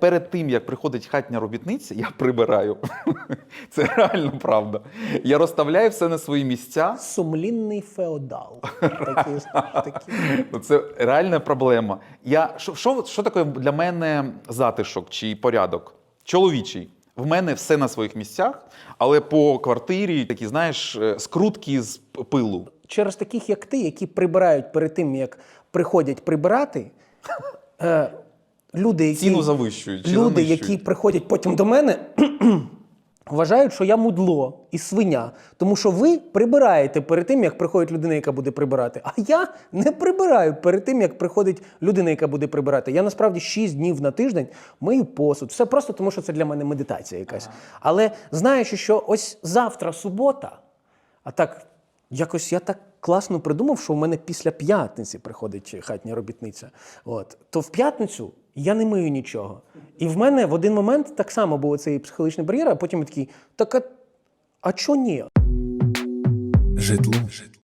Перед тим, як приходить хатня робітниця, я прибираю. Це реально правда. Я розставляю все на свої місця. Сумлінний феодал. Такі, такі. Ну, Це реальна проблема. Я, що, що, що таке для мене затишок чи порядок? Чоловічий. В мене все на своїх місцях, але по квартирі такі, знаєш, е, скрутки з пилу. Через таких, як ти, які прибирають перед тим, як приходять прибирати, е, люди, які, Ціну завищують. чи люди, які приходять потім до мене, вважають, що я мудло і свиня. Тому що ви прибираєте перед тим, як приходить людина, яка буде прибирати. А я не прибираю перед тим, як приходить людина, яка буде прибирати. Я насправді 6 днів на тиждень мию посуд. Все просто тому, що це для мене медитація якась. Але знаючи, що ось завтра субота, а так якось я так класно придумав, що в мене після п'ятниці приходить хатня робітниця. От то в п'ятницю я не мию нічого. І в мене в один момент так само був цей психологічний бар'єр, а потім я такий, так а, а чо ні? Житло